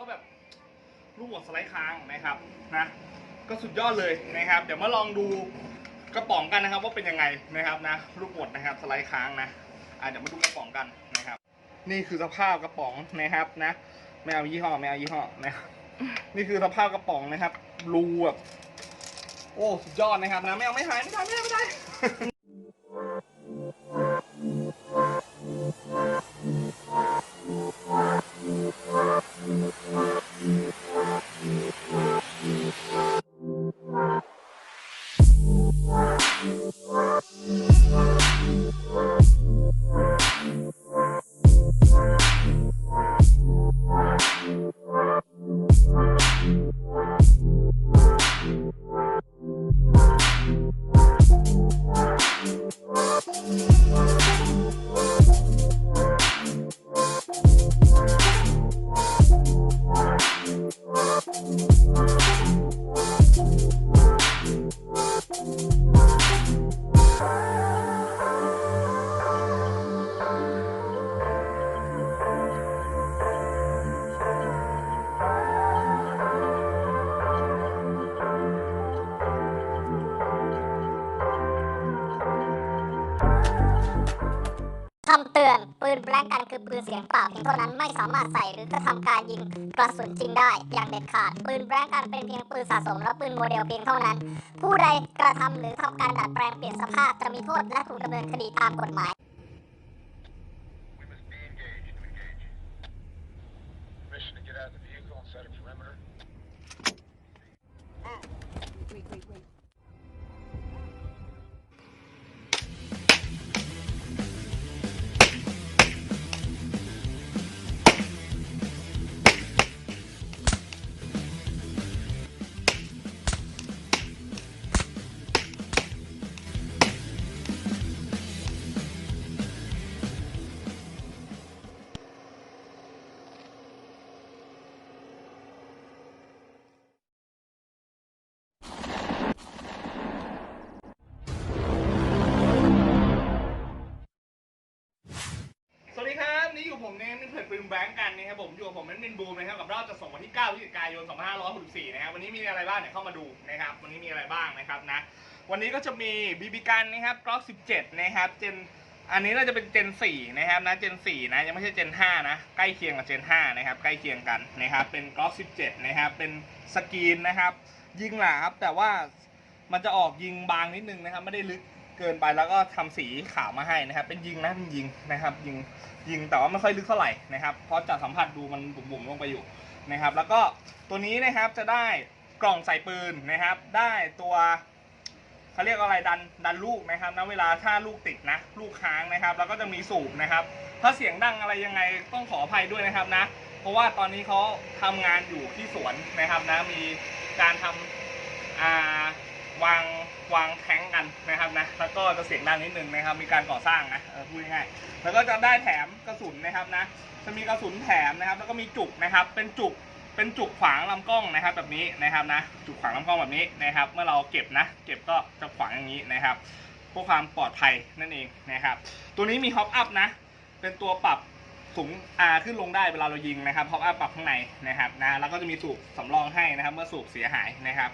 ก็แบบลูกหมดสไลด์ค้างนะครับนะก็สุดยอดเลยนะครับ เดี๋ยวมาลองดูกระป๋องกันนะครับว่าเป็นยังไงนะครับนะลูกหมดนะครับสไลด์ค้างนะอะเดี๋ยวมาดูกระป๋องกันนะครับ นี่คือสภาพกระป๋องนะครับนะไม่เอายี่ห้อไม่เอายี่ห้อนะนี่คือสภาพกระป๋องนะครับรูแบบโอ้สุดยอดนะครับนะไม่เอาไม่หายไม่ได้ไม่ได้ไม่ได้ ปืนแบล็งกันคือปืนเสียงเปล่าเพียงเท่านั้นไม่สามารถใส่หรือกระทำการยิงกระสุนจริงได้ อย่างเด็ดขาด ปืนแบล็งกันเป็นเพียงปืนสะสมและปืนโมเดลเพียงเท่านั้น ผู้ใดกระทำหรือทำการดัดแปลงเปลี่ยนสภาพจะมีโทษและถูกดำเนินคดีตามกฎหมาย แบงก์กันนะครับผมอยู่กับผมแมนมินบูมนะครับกับรอบจะส่งวันที่9พฤศจิกายน2564นะครับวันนี้มีอะไรบ้างเนี่ยเข้ามาดูนะครับวันนี้มีอะไรบ้างนะครับนะวันนี้ก็จะมีบีบีกันนะครับกรอก17นะครับเจนอันนี้น่าจะเป็นเจน4นะครับนะเจน4นะยังไม่ใช่เจน5นะใกล้เคียงกับเจน5นะครับใกล้เคียงกันนะครับเป็นกรอก17นะครับเป็นสกรีนนะครับยิงหลาครับแต่ว่ามันจะออกยิงบางนิดนึงนะครับไม่ได้ลึก เกินไปแล้วก็ทำสีขาวมาให้นะครับ เป็นยิงนะเป็นยิงนะครับ ยิงยิงแต่ว่าไม่ค่อยลึกเท่าไหร่นะครับ เพราะจากสัมผัสดูมันบุ๋มๆลงไปอยู่นะครับ แล้วก็ตัวนี้นะครับจะได้กล่องใส่ปืนนะครับ ได้ตัวเขาเรียกอะไรดันดันลูกนะครับนะเวลาถ้าลูกติดนะ ลูกค้างนะครับ แล้วก็จะมีสูบนะครับ ถ้าเสียงดังอะไรยังไงต้องขออภัยด้วยนะครับนะ เพราะว่าตอนนี้เขาทำงานอยู่ที่สวนนะครับนะมีการทำอ่าวาง วางแท้งกันนะครับนะแล้วก็จะเสียงดังนิดนึงนะครับ มีการก่อสร้างนะพูดง่ายๆแล้วก็จะได้แถมกระสุนนะครับนะจะมีกระสุนแถมนะครับ แล้วก็มีจุกนะครับ เป็นจุกเป็นจุกขวางลำกล้องนะครับ แบบนี้นะครับนะจุกขวางลำกล้องแบบนี้นะครับ เมื่อเราเก็บนะ เก็บก็จะขวางอย่างนี้นะครับเพื่อความปลอดภัยนั่นเองนะครับ ตัวนี้มีฮอปอัพนะ เป็นตัวปรับสูงอ่าขึ้นลงได้เวลาเรายิงนะครับฮอปอัพปรับข้างในนะครับนะแล้วก็จะมีสูบสำรองให้นะครับ เมื่อสูบเสียหายนะครับ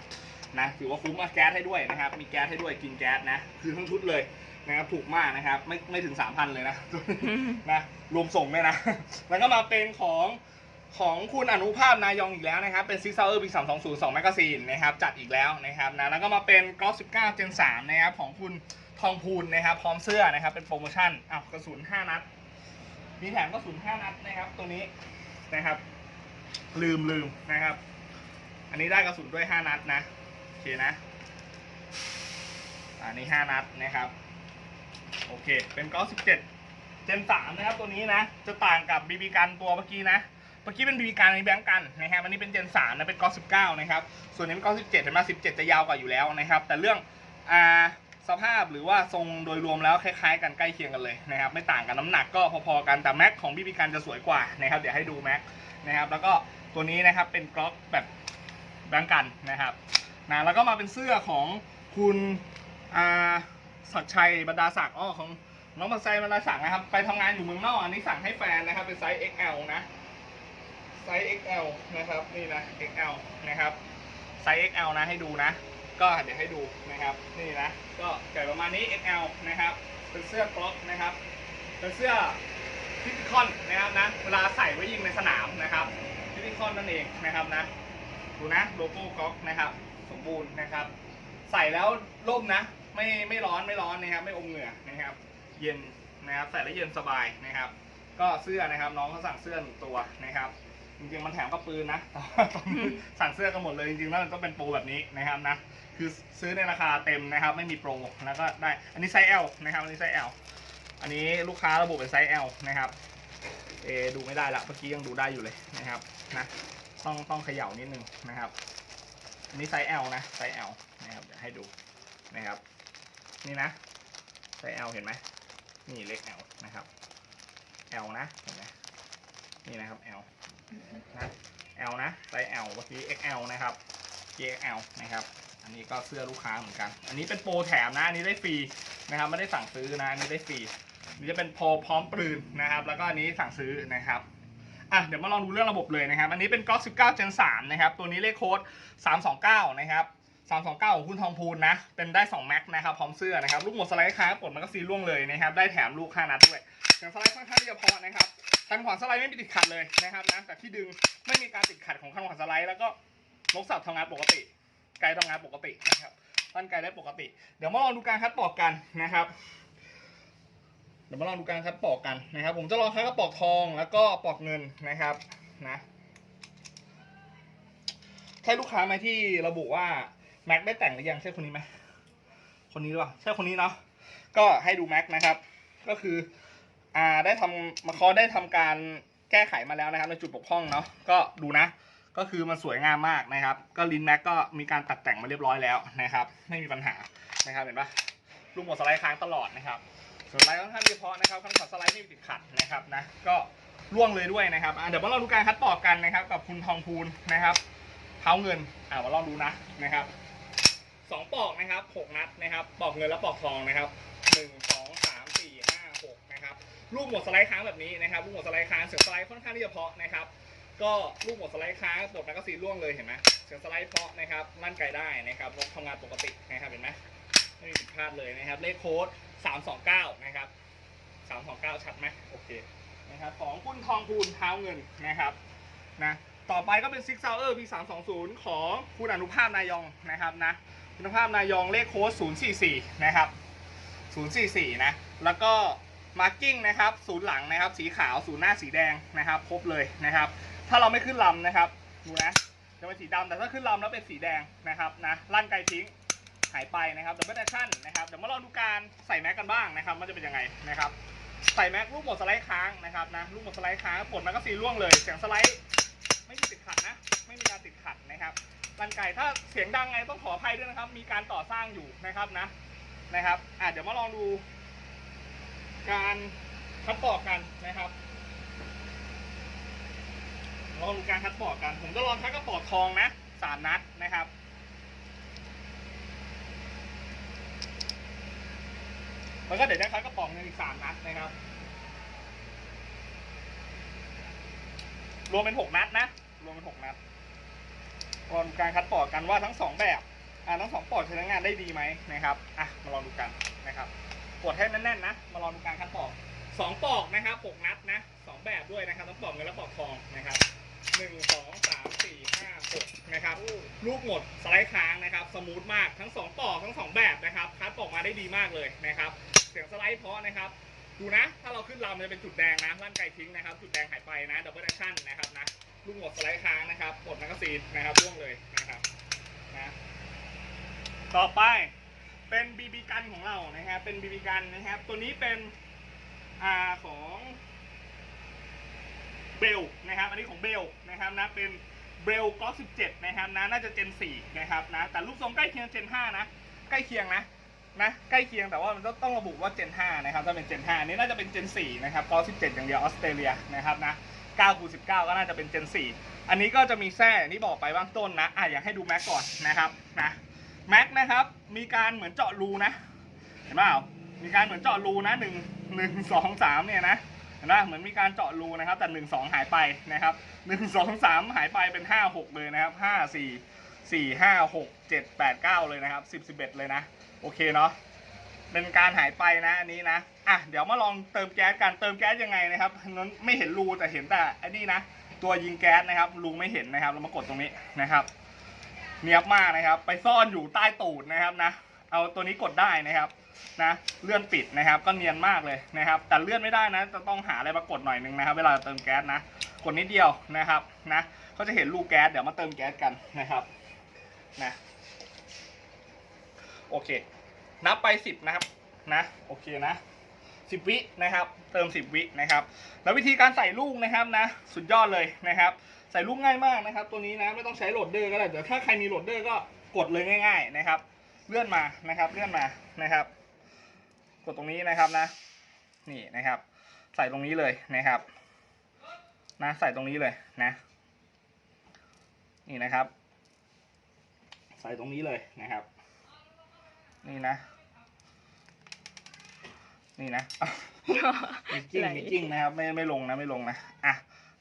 นะถือว่าคุ้มเอาแก๊สให้ด้วยนะครับ มีแก๊สให้ด้วยกินแก๊สนะคือทั้งชุดเลยนะครับถูกมากนะครับ ไม่ไม่ถึง3,000เลยนะ นะรวมส่งด้วยนะ แล้วก็มาเป็นของของคุณอนุภาพนายองอีกแล้วนะครับ เป็นซิกเซอร์ปี320 2แมกกาซีนนะครับ จัดอีกแล้วนะครับนะแล้วก็มาเป็นกอล์ฟ19 Gen 3นะครับของคุณทองพูนนะครับ พร้อมเสื้อนะครับ เป็นโปรโมชั่นอ้าวกระสุน5นัด มีแถมกระสุน5นัดนะครับ ตัวนี้นะครับ ลืมลืมนะครับ อันนี้ได้กระสุนด้วย5นัดนะโอ เคนะ อันนี้5นัดนะครับ โอเค เป็นก้อล์ฟ17เจนสามนะครับตัวนี้นะ จะต่างกับบีบีกันตัวเมื่อกี้นะเมื่อกี้เป็นบีบีกันในแบงก์กันนะครับอันนี้เป็นเจนสามนะเป็นก้อสิบเก้านะครับ ส่วนนี้เป็นก้อสิบเจ็ดเห็นไหมสิบเจ็ดจะยาวกว่าอยู่แล้วนะครับ แต่เรื่องอ่าสภาพหรือว่าทรงโดยรวมแล้วคล้ายๆกันใกล้เคียงกันเลยนะครับ ไม่ต่างกันน้ำหนักก็พอๆกันแต่แม็กของบีบีกันจะสวยกว่านะครับ เดี๋ยวให้ดูแม็กนะครับ แล้วก็ตัวนี้นะครับเป็นกล็อกแบบแบงก์กันนะครับ นะแล้วก็มาเป็นเสื้อของคุณอาศักชัยบรรดาศักดิ์อ้อของน้องมาไซมาลาสั่งนะครับ ไปทำงานอยู่เมืองนอกอันนี้สั่งให้แฟนนะครับ เป็นไซส์ XL นะไซส์ XL นะครับนี่นะ XL นะครับไซส์ XL นะให้ดูนะ ก็เดี๋ยวให้ดูนะครับนี่นะก็ใหญ่ประมาณนี้ XL นะครับเป็นเสื้อกล็อกนะครับเป็นเสื้อทิติคอนนะครับนะเวลาใส่ไว้ยิงในสนามนะครับทิติคอนนั่นเองนะครับนะดูนะโลโก้กล็อกนะครับ สมบูรณ์นะครับ ใส่แล้วร่มนะ ไม่ไม่ร้อนไม่ร้อนนะครับ ไม่อมเหงื่อนะครับ เย็นนะครับใส่แล้วเย็นสบายนะครับ ก็เสื้อนะครับน้องเขาสั่งเสื้อหนึ่งตัวนะครับจริงๆมันแถมกับปืนนะสั่งเสื้อกันหมดเลยจริงๆแล้วมันก็เป็นโปรแบบนี้นะครับนะคือซื้อในราคาเต็มนะครับ ไม่มีโปรแล้วก็ได้อันนี้ไซส์ L นะครับอันนี้ไซส์ L อันนี้ลูกค้าระบุเป็นไซส์ L นะครับเอดูไม่ได้ละเมื่อกี้ยังดูได้อยู่เลยนะครับนะต้องต้องเขย่านิดนึงนะครับ อันนี้ไซส์ L นะไซส์ L นะครับเดี๋ยวให้ดูนะครับ นี่นะไซส์ L เห็นไหมนี่เลข L นะครับ L นะเห็นไหมนี่นะครับ L นะ L นะไซส์ L เมื่อกี้ XL นะครับ XL นะครับ อันนี้ก็เสื้อลูกค้าเหมือนกัน อันนี้เป็นโปรแถมนะอันนี้ได้ฟรีนะครับไม่ได้สั่งซื้อนะอันนี้ได้ฟรีอันนี่จะเป็นโปรพร้อมปืนนะครับ แล้วก็อันนี้สั่งซื้อนะครับ อะเดี๋ยวมาลองดูเรื่องระบบเลยนะครับอันนี้เป็น Glock 19 Gen 3นะครับตัวนี้เลขโค้ด 329 นะครับ329 ของคุณทองพูนนะ เป็นได้ 2 แม็กนะครับ พร้อมเสื้อนะครับ ลูกหมดสไลด์ค้างปลดมันก็ซีล่วงเลยนะครับ ได้แถมลูก5นัดด้วยเสียงสไลด์ค่อนข้างที่จะพอนะครับคันขวางสไลด์ไม่มีติดขัดเลยนะครับนะแต่ที่ดึงไม่มีการติดขัดของคันขวางสไลด์แล้วก็นกสับทำงานปกติ ไกด์ทำงานปกตินะครับตั้นไกด์ได้ปกติ เดี๋ยวมาลองดูการคัดปอกกันนะครับ เดี๋ยวมาลองดูการคัดปอกกันนะครับ ผมจะลองคัดกระปอกทองแล้วก็ปอกเงินนะครับนะใช่ลูกค้าไหมที่ระบุว่าแม็กได้แต่งหรือยังใช่คนนี้ไหมคนนี้หรือเปล่าใช่คนนี้เนาะก็ให้ดูแม็กนะครับ ก็คืออ่าได้ทำมาคอได้ทำการแก้ไขมาแล้วนะครับในจุดบกพร่องเนาะก็ดูนะ ก็คือมันสวยงามมากนะครับ ก็ลินแม็กก็มีการตัดแต่งมาเรียบร้อยแล้วนะครับ ไม่มีปัญหานะครับเห็นปะลูกหมดสไลด์ค้างตลอดนะครับ สไลน์ค่อนข้างเฉพาะนะครับขั้นขอสไลด์ไม่มีติดขัดนะครับนะก็ล่วงเลยด้วยนะครับอะเดี๋ยวมาลองดูการคัดปอกกันนะครับ กับคุณทองพูนนะครับเท้าเงินอ่ามาลองดูนะนะครับสองปอกนะครับหกนัดนะครับปอกเงินและปอกทองนะครับหนึ่งสองสามสี่ห้าหกนะครับลูกหมดสไลด์ค้างแบบนี้นะครับลูกหมดสไลด์ค้างเสียงสไลด์ค่อนข้างที่จะเพาะนะครับ ก็ลูกหมดสไลด์ค้างปลดแมกกาซีนล่วงเลยเห็นไหมเสียงสไลด์เพาะนะครับลั่นไกลได้นะครับรถทำงานปกตินะครับเห็นไหมไม่มีผิดพลาดเลยนะครับเลขโค้ด 329นะครับ329ชัดไหมโอเคนะครับของคุณทองพูนเท้าเงินนะครับนะต่อไปก็เป็นซิกซาวเออร์ P320 ของคุณอนุภาพนายองนะครับนะคุณอนุภาพนายองเลขโค้ด044นะครับ044นะแล้วก็มาร์กิ้งนะครับศูนย์หลังนะครับสีขาวศูนย์หน้าสีแดงนะครับครบเลยนะครับ ถ้าเราไม่ขึ้นลำนะครับดูนะจะเป็นสีดำแต่ถ้าขึ้นลำแล้วเป็นสีแดงนะครับนะลั่นไกลทิ้ง หายไปนะครับดับเบิลแอคชั่นนะครับเดี๋ยวมาลองดูการใส่แม็กกันบ้างนะครับว่าจะเป็นยังไงนะครับใส่แม็กลูกหมดสไลด์ค้างนะครับนะลูกหมดสไลด์ค้างปลดแมกกาซีนล่วงเลยเสียงสไลด์ไม่มีติดขัดนะ ไม่มีการติดขัดนะครับลันไกลถ้าเสียงดังไงต้องขออภัยด้วยนะครับ มีการต่อสร้างอยู่นะครับนะนะครับอะเดี๋ยวมาลองดู การคัดปอกกันนะครับลองดูการคัดปอกกัน ผมจะลองคัดกระปอกทองนะสามนัดนะครับ แล้วก็เดี๋ยวจะคัดกระป๋องหนึงอีกสามนัดนะครับ รวมเป็นหกนัดนะ รวมเป็นหกนัดก่อนการคัดปอกกันว่าทั้งสองแบบอ่าทั้งสองปอกใช้งานได้ดีไหมนะครับ อะ มาลองดูกันนะครับปวดให้แน่นๆนะ มาลองดูการคัดปอกสองปอกนะครับหกนัดนะสองแบบด้วยนะครับทั้งปอกเงินและปอกทองนะครับ หนึ่งสองสามสี่ห้าหกนะครับลูกหมดสไลด์ค้างนะครับสมูทมากทั้งสองปอกทั้งสองแบบนะครับคัดปอกมาได้ดีมากเลยนะครับเสียงสไลด์เพราะนะครับดูนะ ถ้าเราขึ้นลำจะเป็นจุดแดงนะลั่นไกทิ้งนะครับ จุดแดงหายไปนะดับเบิลแอคชั่นนะครับนะลูกหมดสไลด์ค้างนะครับปลดแมกกาซีนนะครับร่วงเลยนะครับนะต่อไปเป็นบีบีกันของเรานะครับเป็นบีบีกันนะครับ ตัวนี้เป็นอ่าของ เบลนะครับอันนี้ของเบลนะครับนะเป็นเบลก็17นะครับนะน่าจะเจน4นะครับนะแต่รูปทรงใกล้เคียงเจน5นะใกล้เคียงนะนะใกล้เคียงแต่ว่ามันต้องระบุว่า Gen 5นะครับถ้าเป็น Gen 5อันนี้น่าจะเป็น Gen 4นะครับก็17อย่างเดียวออสเตรเลียนะครับนะ9คูณ19 ก็น่าจะเป็น Gen 4อันนี้ก็จะมีแส้อย่างที่บอกไปบ้างต้นนะอะอยากให้ดูแม็กก่อนนะครับนะแม็กนะครับมีการเหมือนเจาะรูนะเห็นเปล่ามีการเหมือนเจาะรูนะหนึ่งหนึ่งสองสามเนี่ยนะ เห็นไหมเหมือนมีการเจาะรูนะครับ แต่หนึ่งสองหายไปนะครับหนึ่งสองสามหายไปเป็นห้าหกเลยนะครับห้าสี่สี่ห้าหกเจ็ดแปดเก้าเลยนะครับสิบสิบเอ็ดเลยนะ โอเคเนาะเป็นการหายไปนะอันนี้นะอะเดี๋ยวมาลองเติมแก๊สกันเติมแก๊สยังไงนะครับนั้นไม่เห็นรูแต่เห็นแต่อันนี้นะตัวยิงแก๊สนะครับรูไม่เห็นนะครับเรามากดตรงนี้นะครับ เนียบมากนะครับ ไปซ่อนอยู่ใต้ตูดนะครับนะ เอาตัวนี้กดได้นะครับ นะเลื่อนปิดนะครับ ก็เนียนมากเลยนะครับ แต่เลื่อนไม่ได้นะ จะต้องหาอะไรมากดหน่อยหนึงนะครับ เวลาเติมแก๊สนะ กดนิดเดียวนะครับนะก็จะเห็นลูกแก๊สเดี๋ยวมาเติมแก๊สกันนะครับนะโอเค นับไปสิบนะครับนะโอเคนะสิบวินะครับ เติมสิบวินะครับ แล้ววิธีการใส่ลูกนะครับนะ สุดยอดเลยนะครับ ใส่ลูกง่ายมากนะครับ ตัวนี้นะไม่ต้องใช้โหลดเดอร์ก็ได้แต่ถ้าใครมีโหลดเดอร์ก็กดเลยง่าย ๆนะครับ เลื่อนมานะครับ เลื่อนมานะครับ กดตรงนี้นะครับนะ นี่นะครับ ใส่ตรงนี้เลยนะครับ นะใส่ตรงนี้เลยนะ นี่นะครับ ใส่ตรงนี้เลยนะครับ นี่นะ นี่นะมีกิ้งมีกิ้งนะครับ ไม่ไม่ลงนะไม่ลงนะอะ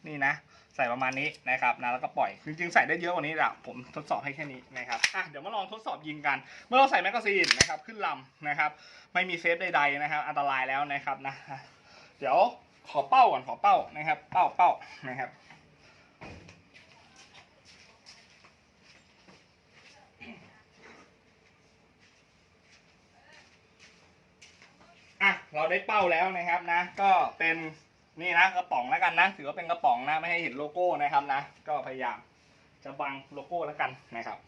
นี่นะ ใส่ประมาณนี้นะครับนะแล้วก็ปล่อยจริงๆใส่ได้เยอะกว่านี้แต่ผมทดสอบให้แค่นี้นะครับอะเดี๋ยวมาลองทดสอบยิงกัน เมื่อเราใส่แมกกาซีนนะครับขึ้นลำนะครับ ไม่มีเซฟใดๆนะครับ อันตรายแล้วนะครับนะเดี๋ยวขอเป้าก่อนขอเป้านะครับ เป้าเป้านะครับอะเราได้เป้าแล้วนะครับนะ ก็เป็น นี่นะกระป๋องแล้วกันนะ ถือว่าเป็นกระป๋องนะไม่ให้เห็นโลโก้นะครับนะ ก็พยายามจะบังโลโก้แล้วกันนะครับ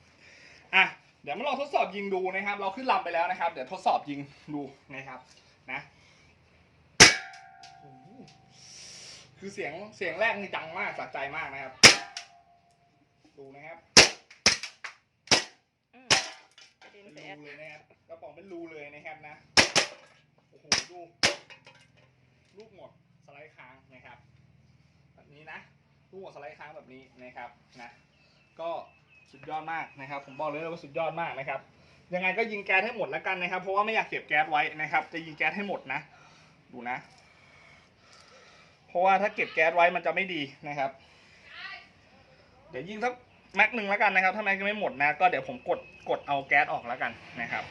อะเดี๋ยวมาลองทดสอบยิงดูนะครับ เราขึ้นลำไปแล้วนะครับ เดี๋ยวทดสอบยิงดูนะครับนะโอ้โหคือเสียงเสียงแรกนี่ดังมากสะใจมากนะครับ ดูนะครับอืมกระเด็นเป็นไปแอดรูเลยนะครับกระป๋องเป็นรูเลยนะครับนะโอ้โหดูลูกหมด สไลด์ค้างนะครับแบบนี้นะลูกหมดสไลด์ค้างแบบนี้นะครับนะก็สุดยอดมากนะครับ ผมบอกเลยว่าสุดยอดมากนะครับยังไงก็ยิงแก๊สให้หมดแล้วกันนะครับ เพราะว่าไม่อยากเก็บแก๊สไว้นะครับ จะยิงแก๊สให้หมดนะ ดูนะ เพราะว่าถ้าเก็บแก๊สไว้มันจะไม่ดีนะครับ เดี๋ยวยิงสักแม็กหนึ่งแล้วกันนะครับ ถ้าแม็กยังไม่หมดนะก็เดี๋ยวผมกดกดเอาแก๊สออกแล้วกันนะครับ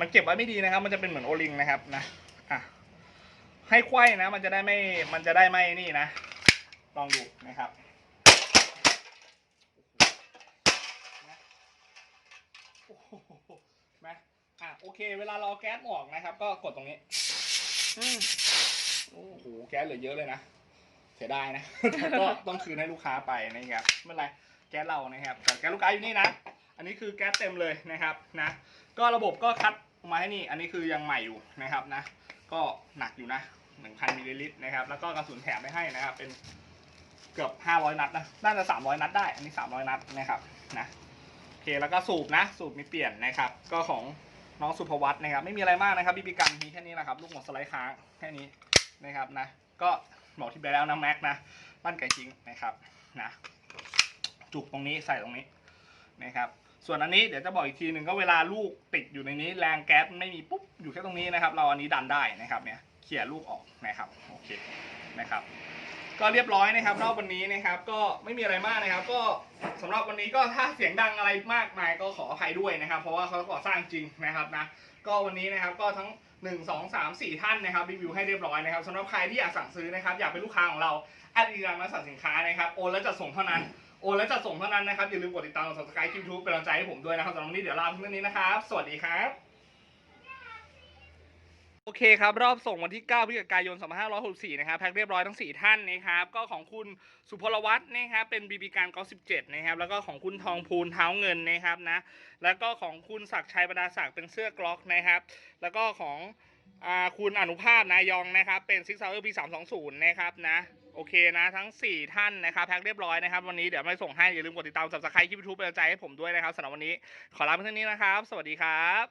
มันเก็บไว้ไม่ดีนะครับ มันจะเป็นเหมือนโอลิงนะครับนะ ให้ไขว้นะ มันจะได้ไม่ มันจะได้ไม่นี่นะ ลองดูนะครับนะอะโอเค เวลาเราเอแก๊สออกนะครับ ก็กดตรงนี้อืมโอ้โห แก๊สเหลือเยอะเลยนะ เสียดายนะ แต่ก็ต้องคืนให้ลูกค้าไปนะครับ ไม่เป็นไร แก๊สเรานะครับ แต่แก๊สลูกค้าอยู่นี่นะ อันนี้คือแก๊สเต็มเลยนะครับ นะ ก็ระบบก็คัดออกมาให้นี่ อันนี้คือยังใหม่อยู่นะครับนะ ก็หนักอยู่นะ 1,000มิลลิลิตรนะครับ แล้วก็กระสุนแถมไม่ให้นะครับ เป็นเกือบ 500 นัดนะ น่าจะ 300 นัดได้ อันนี้ 300 นัดนะครับ นะ โอเค แล้วก็สูบนะ สูบมีเปลี่ยนนะครับ ก็ของน้องสุภวัตนะครับ ไม่มีอะไรมากนะครับบีบีกันมีแค่นี้แหละครับ ลูกหมดสไลด์ค้างแค่นี้นะครับนะ ก็บอกที่ไปแล้วนะแม็กนะ บ้านไก่จริงนะครับ นะ จุกตรงนี้ใส่ตรงนี้นะครับส่วนอันนี้เดี๋ยวจะบอกอีกทีหนึ่งก็เวลาลูกติดอยู่ในนี้แรงแก๊สไม่มีปุ๊บอยู่แค่ตรงนี้นะครับ เราอันนี้ดันได้นะครับเนี่ย เขี่ยลูกออกนะครับโอเคนะครับ ก็เรียบร้อยนะครับรอบวันนี้นะครับ ก็ไม่มีอะไรมากนะครับ ก็สำหรับวันนี้ก็ถ้าเสียงดังอะไรมากมายก็ขออภัยด้วยนะครับ เพราะว่าเขาก่อสร้างจริงนะครับนะก็วันนี้นะครับก็ทั้ง1 2 3 4 ท่านนะครับรีวิวให้เรียบร้อยนะครับสำหรับใครที่อยากสั่งซื้อนะครับ อยากเป็นลูกค้าของเราแอดอีรันมาสั่งสินค้านะครับโอนแล้วจะส่งเท่านั้นโอนแล้วจะส่งเท่านั้นนะครับอย่าลืมกดติดตามกด subscribe YouTube เป็นกำลังใจให้ผมด้วยนะครับสำหรับวันนี้เดี๋ยวลาเพียงเท่านี้นะครับ สวัสดีครับ โอเคครับ รอบส่งวันที่ 9พฤศจิกายน 2564 นะครับแพ็คเรียบร้อยทั้ง 4 ท่านนะครับ ก็ของคุณสุพลวัฒน์นะครับ เป็นบีบีการกอ17 นะครับ แล้วก็ของคุณทองพูนเท้าเงินนะครับนะ แล้วก็ของคุณศักชัยบรรดาศักดิ์เป็นเสื้อกล็อกนะครับ แล้วก็ของอคุณอนุภาพนายองนะครับ เป็นซิกซาวเออร์พีสามสองศูนย์นะครับนะโอเคนะทั้ง 4 ท่านนะครับแพ็คเรียบร้อยนะครับ วันนี้เดี๋ยวไม่ส่งให้อย่าลืมกดติดตาม subscribe คลิปยูทูบเป็นกำลังใจให้ผมด้วยนะครับสำหรับวันนี้ขอลาไปเท่านี้นะครับ สวัสดีครับ